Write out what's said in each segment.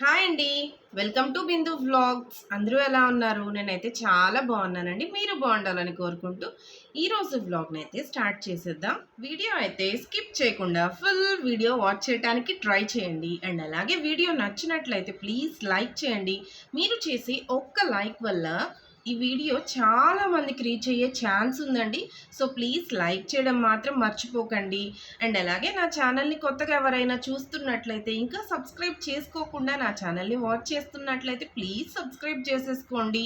Hi అండి. Welcome to Bindu vlogs. అందరూ ఎలా ఉన్నారు? నేనైతే చాలా బాగున్నానండి. మీరు బాగుండాలని కోరుకుంటూ ఈరోజు వ్లాగ్ని అయితే స్టార్ట్ చేసేద్దాం. వీడియో అయితే స్కిప్ చేయకుండా ఫుల్ వీడియో వాచ్ చేయడానికి ట్రై చేయండి. అండ్ అలాగే వీడియో నచ్చినట్లయితే ప్లీజ్ లైక్ చేయండి. మీరు చేసే ఒక్క లైక్ వల్ల ఈ వీడియో చాలా మందికి రీచ్ అయ్యే ఛాన్స్ ఉందండి. సో ప్లీజ్ లైక్ చేయడం మాత్రం మర్చిపోకండి. అండ్ అలాగే నా ఛానల్ని కొత్తగా ఎవరైనా చూస్తున్నట్లయితే ఇంకా సబ్స్క్రైబ్ చేసుకోకుండా నా ఛానల్ని వాచ్ చేస్తున్నట్లయితే ప్లీజ్ సబ్స్క్రైబ్ చేసేసుకోండి.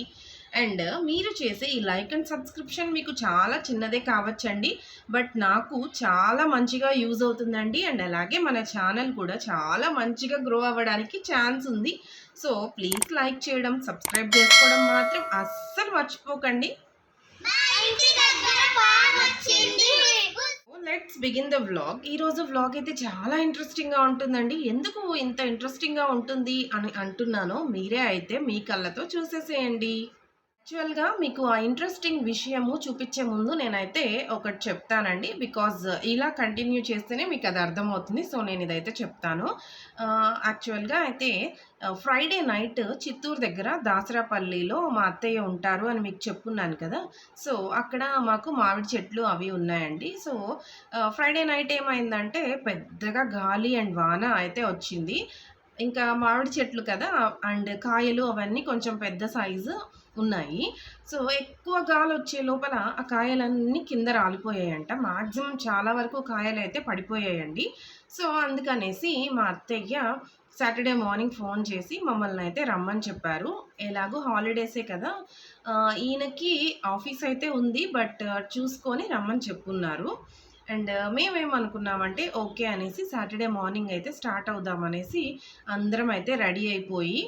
అండ్ మీరు చేసే ఈ లైక్ అండ్ సబ్స్క్రిప్షన్ మీకు చాలా చిన్నదే కావచ్చండి. బట్ నాకు చాలా మంచిగా యూజ్ అవుతుందండి. అండ్ అలాగే మన ఛానల్ కూడా చాలా మంచిగా గ్రో అవ్వడానికి ఛాన్స్ ఉంది. సో ప్లీజ్ లైక్ చేయడం సబ్స్క్రైబ్ చేసుకోవడం మాత్రం అస్సలు మర్చిపోకండి. లెట్స్ బిగిన్ ద వ్లాగ్ ఈరోజు వ్లాగ్ అయితే చాలా ఇంట్రెస్టింగ్గా ఉంటుందండి. ఎందుకు ఇంత ఇంట్రెస్టింగ్గా ఉంటుంది అని అంటున్నానో మీరే అయితే మీ కళ్ళతో చూసేసేయండి. యాక్చువల్గా మీకు ఆ ఇంట్రెస్టింగ్ విషయము చూపించే ముందు నేనైతే ఒకటి చెప్తానండి. బికాజ్ ఇలా కంటిన్యూ చేస్తేనే మీకు అది అర్థమవుతుంది. సో నేను ఇదైతే చెప్తాను. యాక్చువల్గా అయితే ఫ్రైడే నైట్ చిత్తూరు దగ్గర దాసరాపల్లిలో మా అత్తయ్య ఉంటారు అని మీకు చెప్పున్నాను కదా. సో అక్కడ మాకు మామిడి చెట్లు అవి ఉన్నాయండి. సో ఫ్రైడే నైట్ ఏమైందంటే పెద్దగా గాలి అండ్ వాన అయితే వచ్చింది. ఇంకా మామిడి చెట్లు కదా అండ్ కాయలు అవన్నీ కొంచెం పెద్ద సైజు ఉన్నాయి. సో ఎక్కువ గాలి వచ్చే లోపల ఆ కాయలన్నీ కింద రాలిపోయాయంట. మాక్సిమం చాలా వరకు కాయలు అయితే పడిపోయాయండి. సో అందుకనేసి మా అత్తయ్య సాటర్డే మార్నింగ్ ఫోన్ చేసి మమ్మల్ని అయితే రమ్మని చెప్పారు. ఎలాగో హాలిడేసే కదా. ఈయనకి ఆఫీస్ అయితే ఉంది బట్ చూసుకొని రమ్మని చెప్పున్నారు. అండ్ మేమేమనుకున్నామంటే ఓకే అనేసి సాటర్డే మార్నింగ్ అయితే స్టార్ట్ అవుదాం అనేసి అందరం అయితే రెడీ అయిపోయి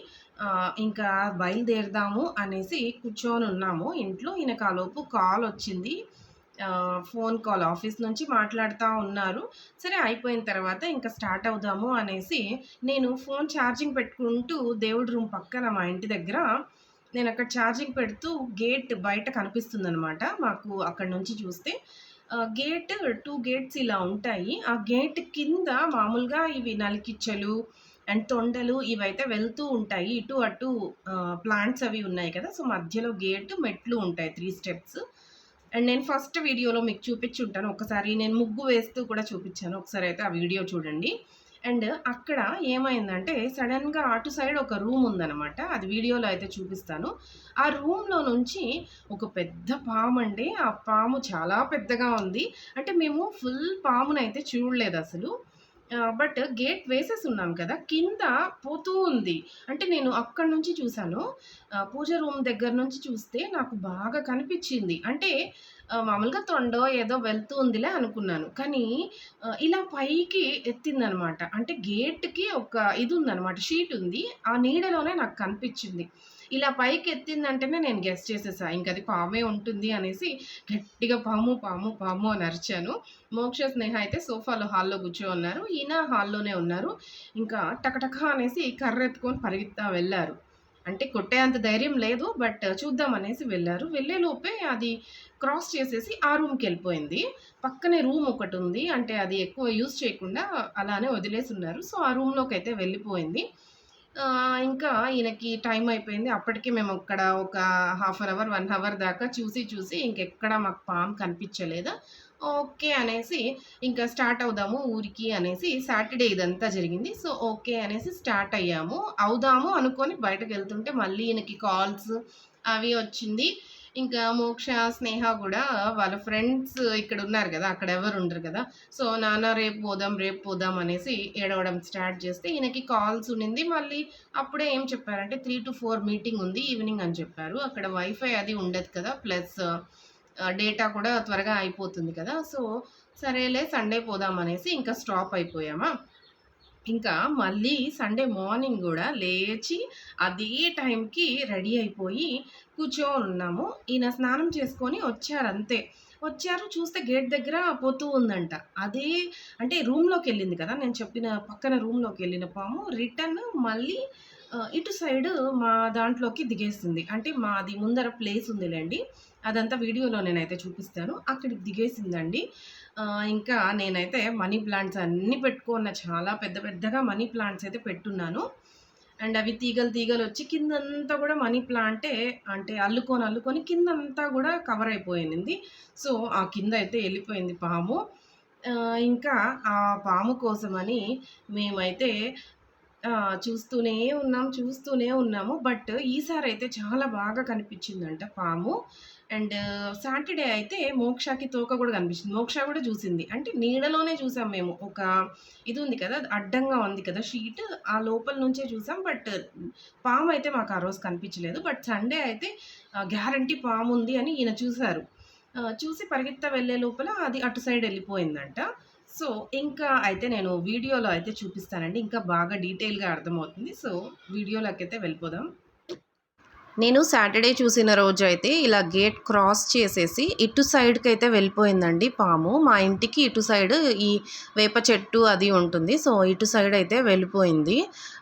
ఇంకా బయలుదేరదాము అనేసి కూర్చొని ఉన్నాము. ఇంట్లో ఈయనకు ఆలోపు కాల్ వచ్చింది. ఫోన్ కాల్ ఆఫీస్ నుంచి మాట్లాడుతూ ఉన్నారు. సరే అయిపోయిన తర్వాత ఇంకా స్టార్ట్ అవుదాము అనేసి నేను ఫోన్ ఛార్జింగ్ పెట్టుకుంటూ దేవుడి రూమ్ పక్కన మా ఇంటి దగ్గర నేను అక్కడ ఛార్జింగ్ పెడుతూ గేట్ బయట కనిపిస్తుంది అనమాట మాకు అక్కడ నుంచి చూస్తే గేట్ టూ గేట్స్ ఇలా ఉంటాయి. ఆ గేట్ కింద మామూలుగా ఇవి నలికిచ్చలు అండ్ తొండలు ఇవైతే వెళ్తూ ఉంటాయి. ఇటు అటు ప్లాంట్స్ అవి ఉన్నాయి కదా. సో మధ్యలో గేట్ మెట్లు ఉంటాయి త్రీ స్టెప్స్. అండ్ నేను ఫస్ట్ వీడియోలో మీకు చూపించుంటాను ఒకసారి నేను ముగ్గు వేస్తూ కూడా చూపించాను. ఒకసారి అయితే ఆ వీడియో చూడండి. అండ్ అక్కడ ఏమైందంటే సడన్గా అటు సైడ్ ఒక రూమ్ ఉందనమాట అది వీడియోలో అయితే చూపిస్తాను. ఆ రూమ్లో నుంచి ఒక పెద్ద పాము అండి. ఆ పాము చాలా పెద్దగా ఉంది. అంటే మేము ఫుల్ పామునైతే చూడలేదు అసలు. బట్ గేట్ వేసేసి ఉన్నాం కదా కింద పోతూ ఉంది. అంటే నేను అక్కడి నుంచి చూశాను. పూజ రూమ్ దగ్గర నుంచి చూస్తే నాకు బాగా కనిపించింది. అంటే మామూలుగా తొండో ఏదో వెళ్తూ ఉందిలే అనుకున్నాను. కానీ ఇలా పైకి ఎత్తిందనమాట. అంటే గేట్కి ఒక ఇది ఉందనమాట షీట్ ఉంది. ఆ నీడలోనే నాకు కనిపించింది. ఇలా పైకి ఎత్తిందంటేనే నేను గెస్ట్ చేసేసా. ఇంక అది పామే ఉంటుంది అనేసి గట్టిగా పాము పాము పాము అని అరిచాను. మోక్ష స్నేహ అయితే సోఫాలో హాల్లో కూర్చో ఉన్నారు. ఈయన హాల్లోనే ఉన్నారు. ఇంకా టకటక అనేసి కర్ర ఎత్తుకొని పరిగెత్తా వెళ్ళారు. అంటే కొట్టేంత ధైర్యం లేదు బట్ చూద్దాం అనేసి వెళ్ళారు. వెళ్ళేలోపే అది క్రాస్ చేసేసి ఆ రూమ్కి వెళ్ళిపోయింది. పక్కనే రూమ్ ఒకటి ఉంది. అంటే అది ఎక్కువ యూజ్ చేయకుండా అలానే వదిలేసి ఉన్నారు. సో ఆ రూమ్లోకి అయితే వెళ్ళిపోయింది. ఇంకా ఈయనకి టైం అయిపోయింది. అప్పటికి మేము అక్కడ ఒక half an hour one hour దాకా చూసి చూసి ఇంకెక్కడ మాకు పామ్ కనిపించలేదు? ఓకే అనేసి ఇంకా స్టార్ట్ అవుదాము ఊరికి అనేసి సాటర్డే ఇదంతా జరిగింది. సో ఓకే అనేసి స్టార్ట్ అయ్యాము. అవుదాము అనుకొని బయటకు వెళ్తుంటే మళ్ళీ ఈయనకి కాల్స్ అవి వచ్చింది. ఇంకా మోక్ష స్నేహ కూడా వాళ్ళ ఫ్రెండ్స్ ఇక్కడ ఉన్నారు కదా అక్కడ ఎవరు ఉండరు కదా. సో నాన్న రేపు పోదాం రేపు పోదాం అనేసి ఏడవడం స్టార్ట్ చేస్తే ఈయనకి కాల్స్ ఉండింది. మళ్ళీ అప్పుడే ఏం చెప్పారంటే త్రీ టు ఫోర్ మీటింగ్ ఉంది ఈవినింగ్ అని చెప్పారు. అక్కడ వైఫై అది ఉండదు కదా ప్లస్ డేటా కూడా త్వరగా అయిపోతుంది కదా. సో సరేలే సండే పోదాం అనేసి ఇంకా స్టాప్ అయిపోయామా? ఇంకా మళ్ళీ సండే మార్నింగ్ కూడా లేచి అదే టైంకి రెడీ అయిపోయి కూర్చొని ఉన్నాము ఈయన స్నానం చేసుకొని వచ్చారు అంతే. వచ్చారు చూస్తే గేట్ దగ్గర పోతూ ఉందంట. అదే అంటే రూమ్లోకి వెళ్ళింది కదా నేను చెప్పిన పక్కన రూమ్లోకి వెళ్ళిన పాము. రిటర్న్ మళ్ళీ ఇటు సైడ్ మా దాంట్లోకి దిగేస్తుంది. అంటే మాది ముందర ప్లేస్ ఉందిలేండి. అదంతా వీడియోలో నేనైతే చూపిస్తాను. అక్కడికి దిగేసిందండి. ఇంకా నేనైతే మనీ ప్లాంట్స్ అన్నీ పెట్టుకున్న చాలా పెద్ద పెద్దగా మనీ ప్లాంట్స్ అయితే పెట్టున్నాను. అండ్ అవి తీగలు తీగలు వచ్చి కిందంతా కూడా మనీ ప్లాంటే అంటే అల్లుకొని అల్లుకొని కిందంతా కూడా కవర్ అయిపోయింది. సో ఆ కింద అయితే వెళ్ళిపోయింది పాము. ఇంకా ఆ పాము కోసమని మేమైతే చూస్తూనే ఉన్నాం చూస్తూనే ఉన్నాము. బట్ ఈసారి అయితే చాలా బాగా కనిపించిందంట పాము. అండ్ సాటర్డే అయితే మోక్షకి తోక కూడా కనిపించింది. మోక్ష కూడా చూసింది. అంటే నీడలోనే చూసాం మేము. ఒక ఇది ఉంది కదా అది అడ్డంగా ఉంది కదా షీట్ ఆ లోపల నుంచే చూసాం. బట్ పాము అయితే మాకు ఆ రోజు కనిపించలేదు. బట్ సండే అయితే గ్యారంటీ పాము ఉంది అని ఈయన చూశారు. చూసి పరిగెత్త వెళ్ళే లోపల అది అటు సైడ్ వెళ్ళిపోయిందంట. సో ఇంకా అయితే నేను వీడియోలో అయితే చూపిస్తానండి. ఇంకా బాగా డీటెయిల్గా అర్థమవుతుంది. సో వీడియోలోకి అయితే వెళ్ళిపోదాం. నేను సాటర్డే చూసిన రోజు అయితే ఇలా గేట్ క్రాస్ చేసేసి ఇటు సైడ్కి అయితే వెళ్ళిపోయిందండి పాము. మా ఇంటికి ఇటు సైడ్ ఈ వేప చెట్టు అది ఉంటుంది. సో ఇటు సైడ్ అయితే వెళ్ళిపోయింది.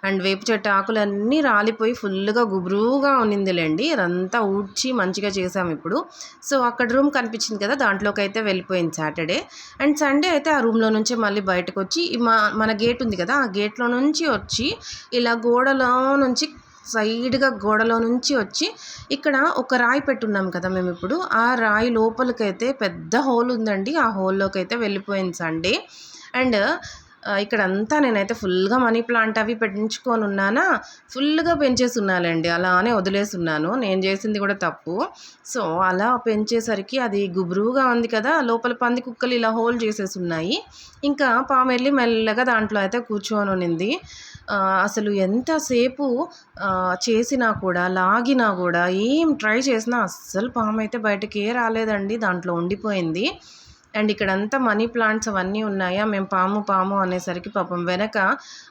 అండ్ వేప చెట్టు ఆకులన్నీ రాలిపోయి ఫుల్గా గుబురుగా ఉన్నిందిలేండి. అదంతా ఊడ్చి మంచిగా చేసాం ఇప్పుడు. సో అక్కడ రూమ్ కనిపించింది కదా దాంట్లోకి అయితే వెళ్ళిపోయింది సాటర్డే. అండ్ సండే అయితే ఆ రూమ్లో నుంచి మళ్ళీ బయటకు వచ్చి మా మన గేట్ ఉంది కదా ఆ గేట్లో నుంచి వచ్చి ఇలా గోడలో నుంచి సైడ్గా గోడలో నుంచి వచ్చి ఇక్కడ ఒక రాయి పెట్టున్నాం కదా మేము ఇప్పుడు. ఆ రాయి లోపలికైతే పెద్ద హోల్ ఉందండి. ఆ హోల్లోకి అయితే వెళ్ళిపోయింది సండే. అండ్ ఇక్కడ ఇక్కడంతా నేనైతే ఫుల్గా మనీ ప్లాంట్ అవి పెంచుకొని ఉన్నానా ఫుల్గా పెంచేసున్నానండి అలానే వదిలేసి ఉన్నాను నేను చేసింది కూడా తప్పు. సో అలా పెంచేసరికి అది గుబురుగా ఉంది కదా లోపల పంది కుక్కలు ఇలా హోల్ చేసేసి ఉన్నాయి ఇంకా పాము వెళ్ళి మెల్లగా దాంట్లో అయితే కూర్చొని ఉన్నింది. అసలు ఎంతసేపు చేసినా కూడా లాగినా కూడా ఏం ట్రై చేసినా అస్సలు పాము అయితే బయటకే రాలేదండి దాంట్లో ఉండిపోయింది. అండ్ ఇక్కడంతా మనీ ప్లాంట్స్ అవన్నీ ఉన్నాయా? మేము పాము పాము అనేసరికి పాపం వెనక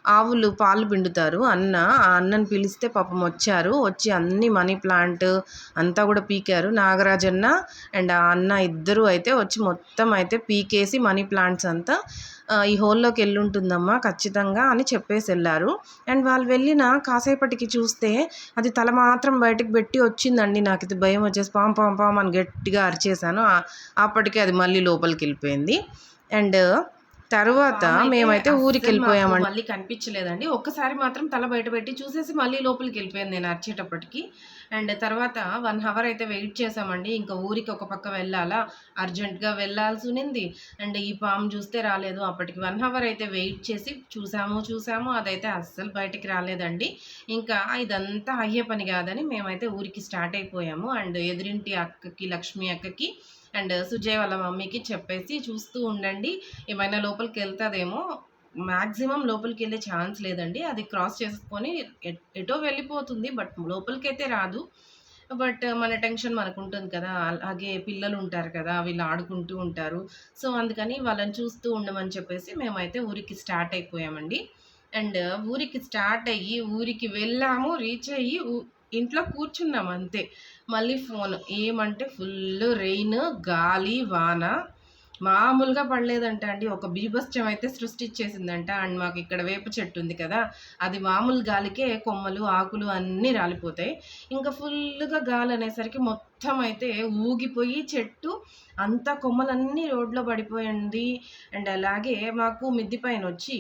ఆవులు పాలు పిండుతారు. అన్న ఆ అన్నని పిలిస్తే పాపం వచ్చారు. వచ్చి అన్ని మనీ ప్లాంట్ అంతా కూడా పీకారు. నాగరాజన్న అండ్ ఆ అన్న ఇద్దరు అయితే వచ్చి మొత్తం అయితే పీకేసి మనీ ప్లాంట్స్ అంతా ఈ హోల్లోకి వెళ్ళి ఉంటుందమ్మా ఖచ్చితంగా అని చెప్పేసి వెళ్ళారు అండ్ వాళ్ళు వెళ్ళిన కాసేపటికి చూస్తే అది తల మాత్రం బయటకు పెట్టి వచ్చిందండి. నాకు ఇది భయం వచ్చేసి పాం పాం పాం అని గట్టిగా అరిచేసాను అప్పటికే అది మళ్ళీ లోపలికి వెళ్ళిపోయింది అండ్ తర్వాత మేమైతే ఊరికి వెళ్ళిపోయామండి మళ్ళీ కనిపించలేదండి. ఒక్కసారి మాత్రం తల బయట పెట్టి చూసేసి మళ్ళీ లోపలికి వెళ్ళిపోయింది నేను అరిచేటప్పటికి. అండ్ తర్వాత వన్ అవర్ అయితే వెయిట్ చేసామండి ఇంకా ఊరికి ఒక పక్క వెళ్ళాలా అర్జెంటుగా వెళ్ళాల్సి ఉన్నింది. అండ్ ఈ పాము చూస్తే రాలేదు. అప్పటికి వన్ అవర్ అయితే వెయిట్ చేసి చూసాము చూసాము. అదైతే అస్సలు బయటికి రాలేదండి. ఇంకా ఇదంతా అయ్యే పని కాదని మేమైతే ఊరికి స్టార్ట్ అయిపోయాము. అండ్ ఎదురింటి అక్కకి లక్ష్మి అక్కకి అండ్ సుజయ్ వాళ్ళ మమ్మీకి చెప్పేసి చూస్తూ ఉండండి. ఏమైనా లోపలికి వెళ్తుందేమో. మ్యాక్సిమం లోపలికి వెళ్ళే ఛాన్స్ లేదండి. అది క్రాస్ చేసుకొని ఎటో వెళ్ళిపోతుంది బట్ లోపలికి అయితే రాదు. బట్ మన టెన్షన్ మనకు ఉంటుంది కదా అలాగే పిల్లలు ఉంటారు కదా వీళ్ళు ఆడుకుంటూ ఉంటారు. సో అందుకని వాళ్ళని చూస్తూ ఉండమని చెప్పేసి మేమైతే ఊరికి స్టార్ట్ అయిపోయామండి. అండ్ ఊరికి స్టార్ట్ అయ్యి ఊరికి వెళ్ళాము రీచ్ అయ్యి ఊ- ఇంట్లో కూర్చున్నాం అంతే. మళ్ళీ ఫోన్. ఏమంటే ఫుల్ రెయిన్ గాలి వాన. మామూలుగా పడలేదంట అండి. ఒక బీభత్సం అయితే సృష్టించేసిందంట. అండ్ మాకు ఇక్కడ వేప చెట్టు ఉంది కదా అది మామూలు గాలికే కొమ్మలు ఆకులు అన్నీ రాలిపోతాయి. ఇంకా ఫుల్గా గాలి అనేసరికి మొత్తం అయితే ఊగిపోయి చెట్టు అంతా కొమ్మలన్నీ రోడ్లో పడిపోయింది. అండ్ అలాగే మాకు మిద్ది పైన వచ్చి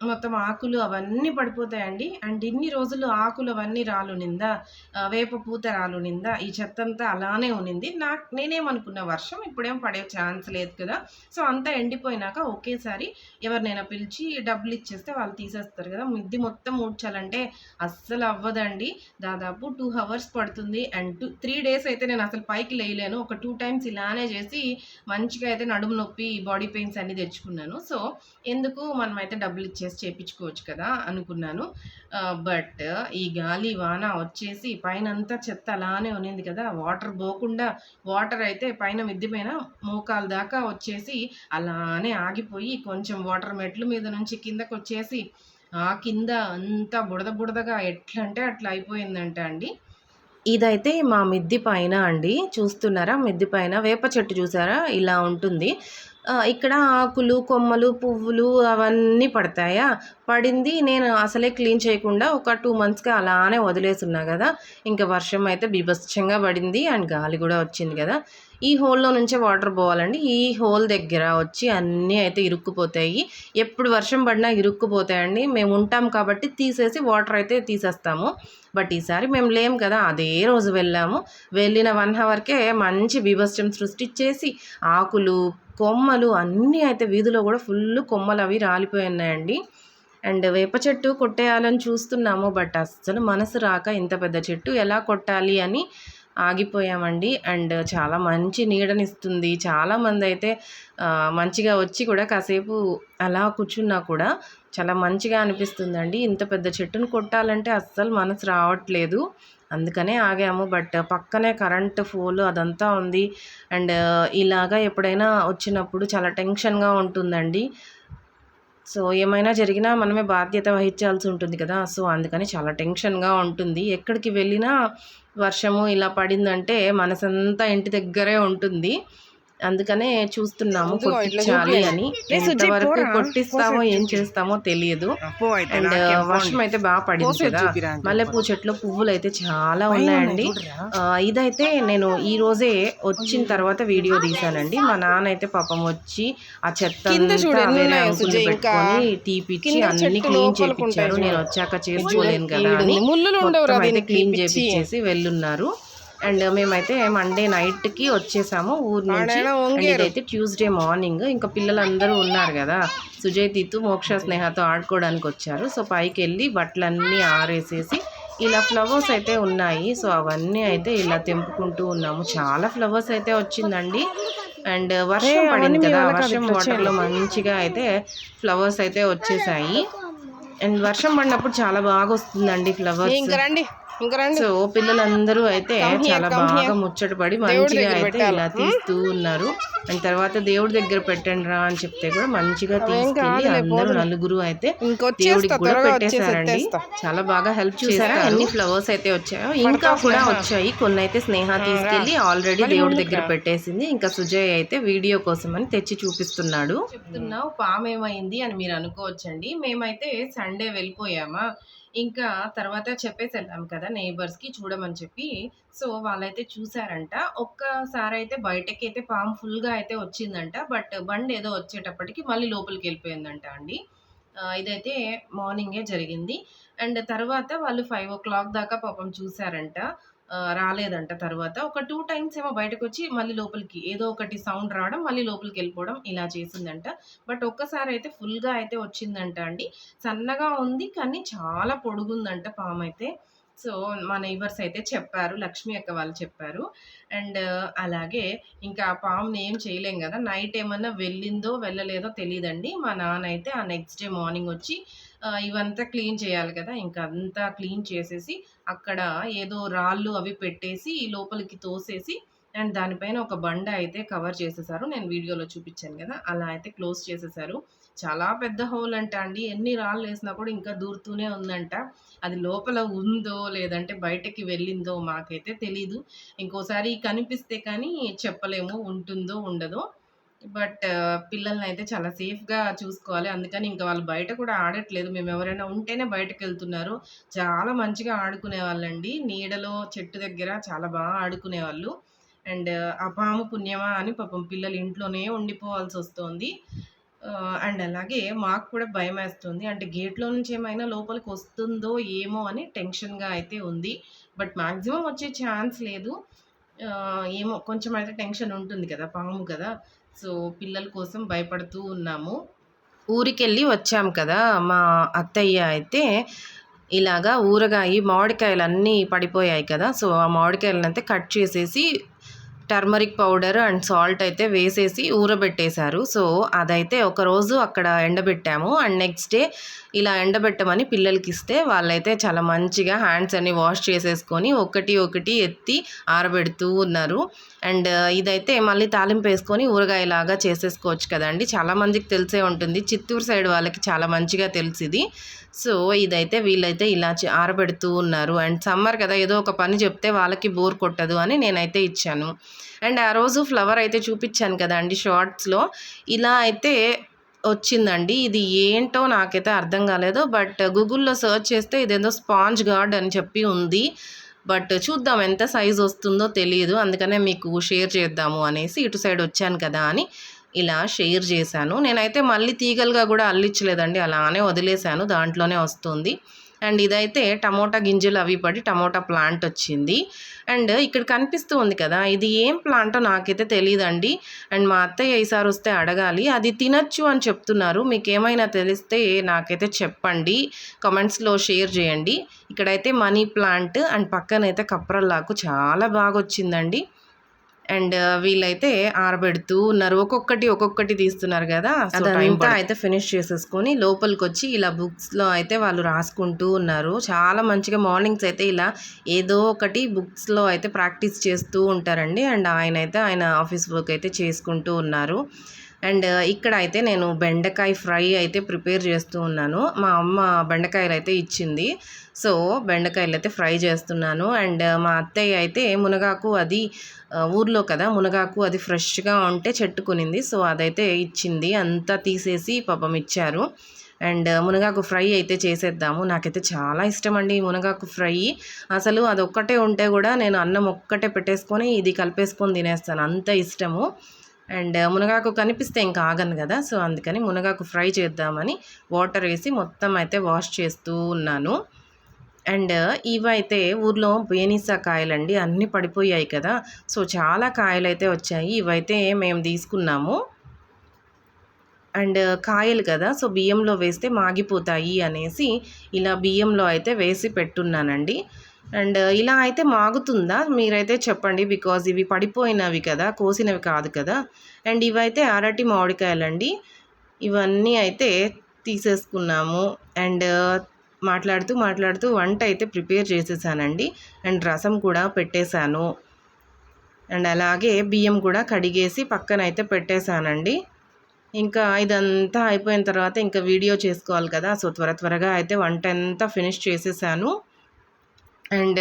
మొత్తం ఆకులు అవన్నీ పడిపోతాయండి. అండ్ ఇన్ని రోజులు ఆకులు అవన్నీ రాలు నిందా వేప పూత రాలునిందా ఈ చెత్త అంతా అలానే ఉనింది నాకు నేనేమనుకున్న వర్షం ఇప్పుడేం పడే ఛాన్స్ లేదు కదా. సో అంతా ఎండిపోయినాక ఒకేసారి ఎవరినైనా పిలిచి డబ్బులు ఇచ్చేస్తే వాళ్ళు తీసేస్తారు కదా. మిద్ది మొత్తం ఊడ్చాలంటే అస్సలు అవ్వదండి. దాదాపు టూ అవర్స్ పడుతుంది. అండ్ టూ త్రీ డేస్ అయితే నేను అసలు పైకి లేయలేను. ఒక టూ టైమ్స్ ఇలానే చేసి మంచిగా అయితే నడుము నొప్పి బాడీ పెయిన్స్ అన్ని తెచ్చుకున్నాను. సో ఎందుకు మనమైతే డబ్బులు ఇచ్చే ఇచ్చేసి చేపించుకోవచ్చు కదా అనుకున్నాను. బట్ ఈ గాలి వాన వచ్చేసి పైన అంతా చెత్త అలానే ఉన్నింది కదా. వాటర్ పోకుండా వాటర్ అయితే పైన మిద్ది పైన మోకాలు దాకా వచ్చేసి అలానే ఆగిపోయి కొంచెం వాటర్ మెట్ల మీద నుంచి కిందకు వచ్చేసి ఆ కింద అంతా బుడద బుడదగా ఎట్లంటే అట్లా అయిపోయిందంట అండి. ఇదైతే మా మిద్ది పైన అండి. చూస్తున్నారా? మిద్ది పైన వేప చెట్టు చూసారా? ఇలా ఉంటుంది. ఇక్కడ ఆకులు కొమ్మలు పువ్వులు అవన్నీ పడతాయా? పడింది నేను అసలే క్లీన్ చేయకుండా ఒక టూ మంత్స్కి అలానే వదిలేసున్నా కదా. ఇంకా వర్షం అయితే బీభత్సంగా పడింది అండ్ గాలి కూడా వచ్చింది కదా. ఈ హోల్‌లో నుంచే వాటర్ పోవాలండి. ఈ హోల్ దగ్గర వచ్చి అన్నీ అయితే ఇరుక్కుపోతాయి. ఎప్పుడు వర్షం పడినా ఇరుక్కుపోతాయండి. మేము ఉంటాం కాబట్టి తీసేసి వాటర్ అయితే తీసేస్తాము. బట్ ఈసారి మేము లేము కదా! అదే రోజు వెళ్ళాము. వెళ్ళిన వన్ అవర్కే మంచి బీభత్సం సృష్టించేసి ఆకులు, కొమ్మలు అన్నీ అయితే వీధిలో కూడా ఫుల్ కొమ్మలవి రాలిపోయి ఉన్నాయండి. అండ్ వేప చెట్టు కొట్టేయాలని చూస్తున్నాము. బట్ అస్సలు మనసు రాక ఇంత పెద్ద చెట్టు ఎలా కొట్టాలి అని ఆగిపోయామండి. అండ్ చాలా మంచి నీడనిస్తుంది. చాలామంది అయితే మంచిగా వచ్చి కూడా కాసేపు అలా కూర్చున్నా కూడా చాలా మంచిగా అనిపిస్తుందండి. ఇంత పెద్ద చెట్టుని కొట్టాలంటే అస్సలు మనసు రావట్లేదు. అందుకనే ఆగాము. బట్ పక్కనే కరెంట్ ఫోల్ అదంతా ఉంది. అండ్ ఇలాగా ఎప్పుడైనా వచ్చినప్పుడు చాలా టెన్షన్‌గా ఉంటుందండి. సో, ఏమైనా జరిగినా మనమే బాధ్యత వహించాల్సి ఉంటుంది కదా! సో, అందుకని చాలా టెన్షన్‌గా ఉంటుంది. ఎక్కడికి వెళ్ళినా వర్షము ఇలా పడిందంటే మనసంతా ఇంటి దగ్గరే ఉంటుంది. అందుకనే చూస్తున్నాము కొట్టించాలి. అని. ఎంతవరకు కొట్టిస్తామో ఏం. చేస్తామో తెలియదు. అయితే అండ్ వర్షం. అయితే బాగా పడింది కదా! మల్లెపూ. చెట్లో పువ్వులైతే చాలా పైన ఉన్నాయి ఉన్నాయండి. ఇదైతే నేను ఈ రోజే వచ్చిన తర్వాత వీడియో తీశానండి. మా నాన్న అయితే పాపం వచ్చి ఆ. పెట్టుకొని తీపిచ్చి అన్నీ క్లీన్. చూడు. నేను వచ్చాక చేసుకోలేను కదా. అని అయితే క్లీన్ పిచ్చి. చేపిచ్చేసి వెళ్ళున్నారు. అండ్ మేమైతే మండే నైట్‌కి వచ్చేసాము ఊరు నుంచి. ఇదైతే ట్యూస్‌డే మార్నింగ్. ఇంకా పిల్లలందరూ ఉన్నారు కదా! సుజయ్, తితు, మోక్ష, స్నేహతో ఆడుకోవడానికి వచ్చారు. సో, పైకెళ్ళి బట్టలన్నీ ఆరేసేసి ఇలా ఫ్లవర్స్ అయితే ఉన్నాయి. సో, అవన్నీ అయితే ఇలా తెంపుకుంటూ ఉన్నాము. చాలా ఫ్లవర్స్ అయితే వచ్చిందండి. అండ్ వర్షం పడింది కదా! వర్షం వాటర్‌లో మంచిగా అయితే ఫ్లవర్స్ అయితే వచ్చేసాయి. అండ్ వర్షం పడినప్పుడు చాలా బాగా వస్తుందండి ఫ్లవర్స్. ఇంక రండి సో పిల్లలందరూ అయితే చాలా బాగా. ముచ్చటపడి మంచిగా అయితే. ఇలా తీస్తూ ఉన్నారు. అండ్ తర్వాత దేవుడి దగ్గర పెట్టండి రా అని చెప్తే కూడా మంచిగా తీసుకెళ్ళి అందరూ. నలుగురు అయితే దేవుడికి కూడా పెట్టేశారండి. చాలా బాగా హెల్ప్ చేశారు. ఎన్ని ఫ్లవర్స్ అయితే వచ్చాయో? ఇంకా కూడా. వచ్చాయి. కొన్ని అయితే స్నేహ తీసుకెళ్ళి ఆల్రెడీ దేవుడి దగ్గర. పెట్టేసింది. ఇంకా సుజయ్ అయితే వీడియో కోసం అని తెచ్చి చూపిస్తున్నాడు. చెప్తున్నావు పాము ఏమైంది? అని మీరు అనుకోవచ్చండి. మేమైతే సండే వెళ్ళిపోయామా? ఇంకా తర్వాత చెప్పేసి వెళ్ళాం కదా neighbours కి చూడమని చెప్పి. సో వాళ్ళైతే చూసారంట. ఒక్కసారి అయితే బయటకి అయితే పాము ఫుల్గా గా అయితే వచ్చిందంట. బట్ బండి ఏదో వచ్చేటప్పటికి మళ్ళీ లోపలికి వెళ్ళిపోయిందంట అండి ఇదైతే మార్నింగే జరిగింది. అండ్ తర్వాత వాళ్ళు ఫైవ్ ఓ క్లాక్ దాకా పాపం చూసారంట. రాలేదంట తర్వాత. ఒక టూ టైమ్స్ ఏమో బయటకు వచ్చి మళ్ళీ లోపలికి ఏదో ఒకటి సౌండ్ రావడం మళ్ళీ లోపలికి వెళ్ళిపోవడం ఇలా చేసిందంట. బట్ ఒక్కసారి అయితే ఫుల్గా అయితే వచ్చిందంట అండి. సన్నగా ఉంది కానీ చాలా పొడుగుందంట పాము అయితే. సో మా నైబర్స్ అయితే చెప్పారు లక్ష్మి అక్క వాళ్ళు చెప్పారు. అండ్ అలాగే ఇంకా ఆ పాముని ఏం చేయలేం కదా నైట్ ఏమన్నా వెళ్ళిందో వెళ్ళలేదో తెలియదండి మా నాన్న అయితే ఆ నెక్స్ట్ డే మార్నింగ్ వచ్చి ఇవంతా క్లీన్ చేయాలి కదా ఇంకా అంతా క్లీన్ చేసేసి అక్కడ ఏదో రాళ్ళు అవి పెట్టేసి లోపలికి తోసేసి అండ్ దానిపైన ఒక బండ అయితే కవర్ చేసేసారు. నేను వీడియోలో చూపించాను కదా అలా అయితే క్లోజ్ చేసేసారు. చాలా పెద్ద హోల్ అంట అండి. ఎన్ని రాళ్ళు వేసినా కూడా ఇంకా దూరుతూనే ఉందంట. అది లోపల ఉందో లేదంటే బయటకి వెళ్ళిందో మాకైతే తెలీదు. ఇంకోసారి కనిపిస్తే కానీ చెప్పలేము ఉంటుందో ఉండదో. బట్ పిల్లల్ని అయితే చాలా సేఫ్గా చూసుకోవాలి. అందుకని ఇంకా వాళ్ళు బయట కూడా ఆడట్లేదు. మేము ఎవరైనా ఉంటేనే బయటకు వెళ్తున్నారు. చాలా మంచిగా ఆడుకునే వాళ్ళండి. నీడలో చెట్టు దగ్గర చాలా బాగా ఆడుకునే వాళ్ళు. అండ్ అపాము పుణ్యమా అని పాపం పిల్లలు ఇంట్లోనే ఉండిపోవాల్సి వస్తుంది. అండ్ అలాగే మాకు కూడా భయం వేస్తుంది అంటే గేట్లో నుంచి ఏమైనా లోపలికి వస్తుందో ఏమో అని టెన్షన్గా అయితే ఉంది. బట్ మ్యాక్సిమం వచ్చే ఛాన్స్ లేదు. ఏమో కొంచెం అయితే టెన్షన్ ఉంటుంది కదా పాము కదా. సో పిల్లల కోసం భయపడుతూ ఉన్నాము. ఊరికెళ్ళి వచ్చాం కదా మా అత్తయ్య అయితే. ఇలాగా ఊరగాయ మామిడికాయలు అన్నీ పడిపోయాయి కదా. సో ఆ మామిడికాయలను అయితే కట్ చేసేసి టర్మరిక్ పౌడర్ అండ్ సాల్ట్ అయితే వేసేసి ఊరబెట్టేశారు. సో అదైతే ఒక రోజు అక్కడ ఎండబెట్టాము. అండ్ నెక్స్ట్ డే ఇలా ఎండబెట్టమని పిల్లలకి ఇస్తే వాళ్ళైతే చాలా మంచిగా హ్యాండ్స్ అన్ని వాష్ చేసేసుకొని ఒకటి ఒకటి ఎత్తి ఆరబెడుతూ ఉన్నారు. అండ్ ఇదైతే మళ్ళీ తాలింపు వేసుకొని ఊరగాయలాగా చేసేసుకోవచ్చు కదండి. చాలా మందికి తెలిసే ఉంటుంది. చిత్తూరు సైడ్ వాళ్ళకి చాలా మంచిగా తెలిసింది సో ఇదైతే వీళ్ళైతే ఇలా చే- ఆరబెడుతూ ఉన్నారు. అండ్ సమ్మర్ కదా ఏదో ఒక పని చెప్తే వాళ్ళకి బోర్ కొట్టదు అని నేనైతే ఇచ్చాను. అండ్ ఆ రోజు ఫ్లవర్ అయితే చూపించాను కదా అండి షార్ట్స్లో. ఇలా అయితే వచ్చిందండి. ఇది ఏంటో నాకైతే అర్థం కాలేదు. బట్ గూగుల్లో సర్చ్ చేస్తే ఇదేదో స్పాంజ్ గార్డ్ అని చెప్పి ఉంది. బట్ చూద్దాం ఎంత సైజ్ వస్తుందో తెలియదు అందుకనే మీకు షేర్ చేద్దాము అనేసి ఇటు సైడ్ వచ్చాను కదా అని ఇలా షేర్ చేశాను. నేనైతే మళ్ళీ తీగలుగా కూడా అల్లించలేదండి అలానే వదిలేశాను. దాంట్లోనే వస్తుంది. అండ్ ఇదైతే టమోటా గింజలు అవి పడి టమోటా ప్లాంట్ వచ్చింది. అండ్ ఇక్కడ కనిపిస్తూ ఉంది కదా ఇది ఏం ప్లాంటో నాకైతే తెలియదండి అండ్ మా అత్తయ్య ఈసారి వస్తే అడగాలి. అది తినచ్చు అని చెప్తున్నారు. మీకు ఏమైనా తెలిస్తే నాకైతే చెప్పండి. కమెంట్స్లో షేర్ చేయండి. ఇక్కడైతే మనీ ప్లాంట్ అండ్ పక్కనైతే కప్రల్లాకు చాలా బాగా వచ్చిందండి అండ్ వీళ్ళైతే ఆరబెడుతూ ఉన్నారు. ఒక్కొక్కటి ఒక్కొక్కటి తీస్తున్నారు కదా. అదంతా అయితే ఫినిష్ చేసేసుకొని లోపలికి వచ్చి ఇలా బుక్స్లో అయితే వాళ్ళు రాసుకుంటూ ఉన్నారు. చాలా మంచిగా మార్నింగ్స్ అయితే ఇలా ఏదో ఒకటి బుక్స్లో అయితే ప్రాక్టీస్ చేస్తూ ఉంటారండి. అండ్ ఆయన అయితే ఆయన ఆఫీస్ వర్క్ అయితే చేసుకుంటూ ఉన్నారు. అండ్ ఇక్కడ అయితే నేను బెండకాయ ఫ్రై అయితే ప్రిపేర్ చేస్తూ ఉన్నాను. మా అమ్మ బెండకాయలు అయితే ఇచ్చింది. సో బెండకాయలు అయితే ఫ్రై చేస్తున్నాను. అండ్ మా అత్తయ్య అయితే మునగాకు అది ఊర్లో కదా మునగాకు అది ఫ్రెష్గా ఉంటే చెట్టుకునింది సో అదైతే ఇచ్చింది. అంతా తీసేసి పాపం ఇచ్చారు. అండ్ మునగాకు ఫ్రై అయితే చేసేద్దాము. నాకైతే చాలా ఇష్టం అండి మునగాకు ఫ్రై. అసలు అది ఒక్కటే ఉంటే కూడా నేను అన్నం ఒక్కటే పెట్టేసుకొని ఇది కలిపేసుకొని తినేస్తాను. అంత ఇష్టము. అండ్ మునగాకు కనిపిస్తే ఇంకా ఆగను కదా సో అందుకని మునగాకు ఫ్రై చేద్దామని వాటర్ వేసి మొత్తం అయితే వాష్ చేస్తూ ఉన్నాను. అండ్ ఇవైతే ఊర్లో బేనిసా కాయలండి అన్నీ పడిపోయాయి కదా సో చాలా కాయలు అయితే వచ్చాయి ఇవైతే మేము తీసుకున్నాము. అండ్ కాయలు కదా సో బియ్యంలో వేస్తే మాగిపోతాయి అనేసి ఇలా బియ్యంలో అయితే వేసి పెట్టున్నానండి. అండ్ ఇలా అయితే మాగుతుందా? మీరైతే చెప్పండి. బికాజ్ ఇవి పడిపోయినవి కదా కోసినవి కాదు కదా. అండ్ ఇవైతే అరటి మామిడికాయలండి. ఇవన్నీ అయితే తీసేసుకున్నాము. అండ్ మాట్లాడుతూ మాట్లాడుతూ వంట అయితే ప్రిపేర్ చేసేసానండి. అండ్ రసం కూడా పెట్టేశాను. అండ్ అలాగే బియ్యం కూడా కడిగేసి పక్కన అయితే పెట్టేశానండి. ఇంకా ఇదంతా అయిపోయిన తర్వాత ఇంకా వీడియో చేసుకోవాలి కదా. సో త్వర త్వరగా అయితే వంట అంతా ఫినిష్ చేసేసాను. అండ్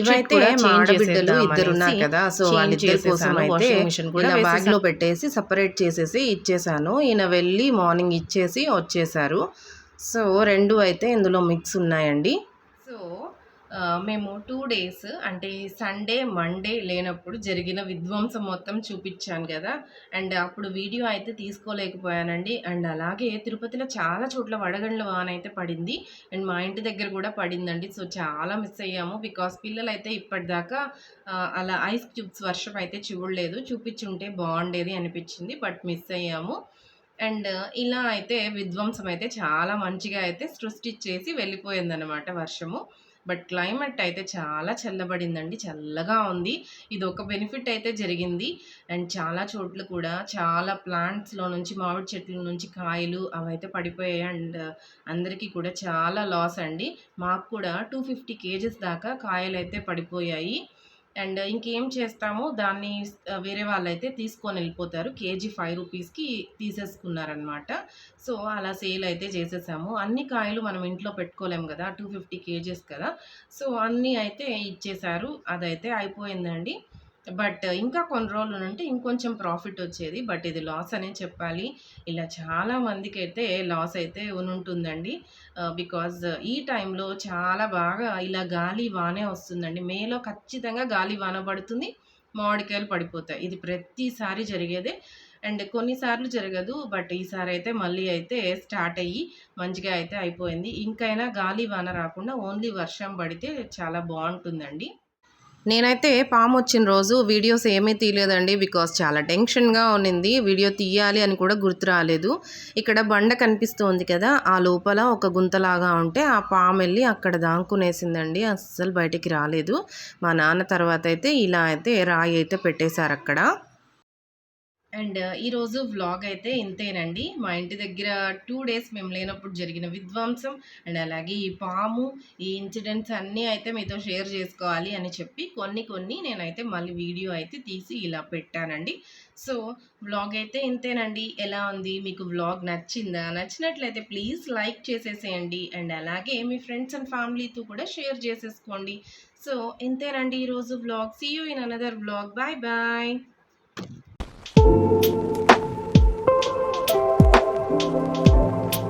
ఇవైతే ఆడబిడ్డలు ఇద్దరు ఉన్నారు కదా. సో వాళ్ళిద్దరి కోసం అయితే కూడా బ్యాగ్లో పెట్టేసి సపరేట్ చేసేసి ఇచ్చేసాను. ఈయన వెళ్ళి మార్నింగ్ ఇచ్చేసి వచ్చేసారు. సో రెండు అయితే ఇందులో మిక్స్ ఉన్నాయండి. మేము టూ డేస్ అంటే సండే మండే లేనప్పుడు జరిగిన విధ్వంసం మొత్తం చూపించాను కదా. అండ్ అప్పుడు వీడియో అయితే తీసుకోలేకపోయానండి. అండ్ అలాగే తిరుపతిలో చాలా చోట్ల వడగండ్ల వాన అయితే పడింది. అండ్ మా ఇంటి దగ్గర కూడా పడిందండి. సో చాలా మిస్ అయ్యాము బికాస్ పిల్లలు అయితే ఇప్పటిదాకా అలా ఐస్ క్యూబ్స్ వర్షం అయితే చూడలేదు. చూపించుంటే బాగుండేది అనిపించింది బట్ మిస్ అయ్యాము. అండ్ ఇలా అయితే విధ్వంసం అయితే చాలా మంచిగా అయితే సృష్టించేసి వెళ్ళిపోయిందనమాట వర్షము. బట్ క్లైమేట్ అయితే చాలా చల్లబడిందండి. చల్లగా ఉంది. ఇది ఒక బెనిఫిట్ అయితే జరిగింది. అండ్ చాలా చోట్ల కూడా చాలా ప్లాంట్స్లో నుంచి మామిడి చెట్ల నుంచి కాయలు అవైతే పడిపోయాయి. అండ్ అందరికీ కూడా చాలా లాస్ అండి. మాకు కూడా టూ ఫిఫ్టీ కేజెస్ దాకా కాయలు అయితే పడిపోయాయి. అండ్ ఇంకేం చేస్తాము దాన్ని వేరే వాళ్ళైతే తీసుకొని వెళ్ళిపోతారు. కేజీ ఫైవ్ రూపీస్కి తీసేసుకున్నారనమాట సో అలా సేల్ అయితే చేసేసాము. అన్ని కాయలు మనం ఇంట్లో పెట్టుకోలేము కదా టూ ఫిఫ్టీ కేజెస్ కదా. సో అన్నీ అయితే ఇచ్చేశారు అదైతే అయిపోయిందండి. బట్ ఇంకా కొన్ని రోజులు ఉంటే ఇంకొంచెం ప్రాఫిట్ వచ్చేది. బట్ ఇది లాస్ అనే చెప్పాలి. ఇలా చాలా మందికి అయితే లాస్ అయితే ఉంటుందండి. బికాజ్ ఈ టైంలో చాలా బాగా ఇలా గాలి వానే వస్తుందండి. మేలో ఖచ్చితంగా గాలి వాన పడుతుంది. మామిడికాయలు పడిపోతాయి. ఇది ప్రతిసారి జరిగేదే. అండ్ కొన్నిసార్లు జరగదు. బట్ ఈసారి అయితే మళ్ళీ అయితే స్టార్ట్ అయ్యి మంచిగా అయితే అయిపోయింది. ఇంకైనా గాలి వాన రాకుండా ఓన్లీ వర్షం పడితే చాలా బాగుంటుందండి. నేనైతే పాము వచ్చిన రోజు వీడియోస్ ఏమీ తీయలేదండి బికాస్ చాలా టెన్షన్గా ఉన్నింది. వీడియో తీయాలి అని కూడా గుర్తు రాలేదు. ఇక్కడ బండ కనిపిస్తుంది కదా ఆ లోపల ఒక గుంతలాగా ఉంటే ఆ పాము వెళ్ళి అక్కడ దాంకునేసిందండి అస్సలు బయటికి రాలేదు. మా నాన్న తర్వాత అయితే ఇలా అయితే రాయి అయితే పెట్టేశారు అక్కడ. అండ్ ఈరోజు వ్లాగ్ అయితే ఇంతేనండి. మా ఇంటి దగ్గర టూ డేస్ మేము లేనప్పుడు జరిగిన విధ్వంసం అండ్ అలాగే ఈ పాము ఈ ఇన్సిడెంట్స్ అన్నీ అయితే మీతో షేర్ చేసుకోవాలి అని చెప్పి కొన్ని కొన్ని నేనైతే మళ్ళీ వీడియో అయితే తీసి ఇలా పెట్టానండి. సో వ్లాగ్ అయితే ఇంతేనండి. ఎలా ఉంది? మీకు వ్లాగ్ నచ్చిందా? నచ్చినట్లయితే ప్లీజ్ లైక్ చేసేసేయండి అండ్ అలాగే మీ ఫ్రెండ్స్ అండ్ ఫ్యామిలీతో కూడా షేర్ చేసేసుకోండి. సో ఇంతేనండి ఈరోజు vlog. See you in another vlog. Bye bye Thank you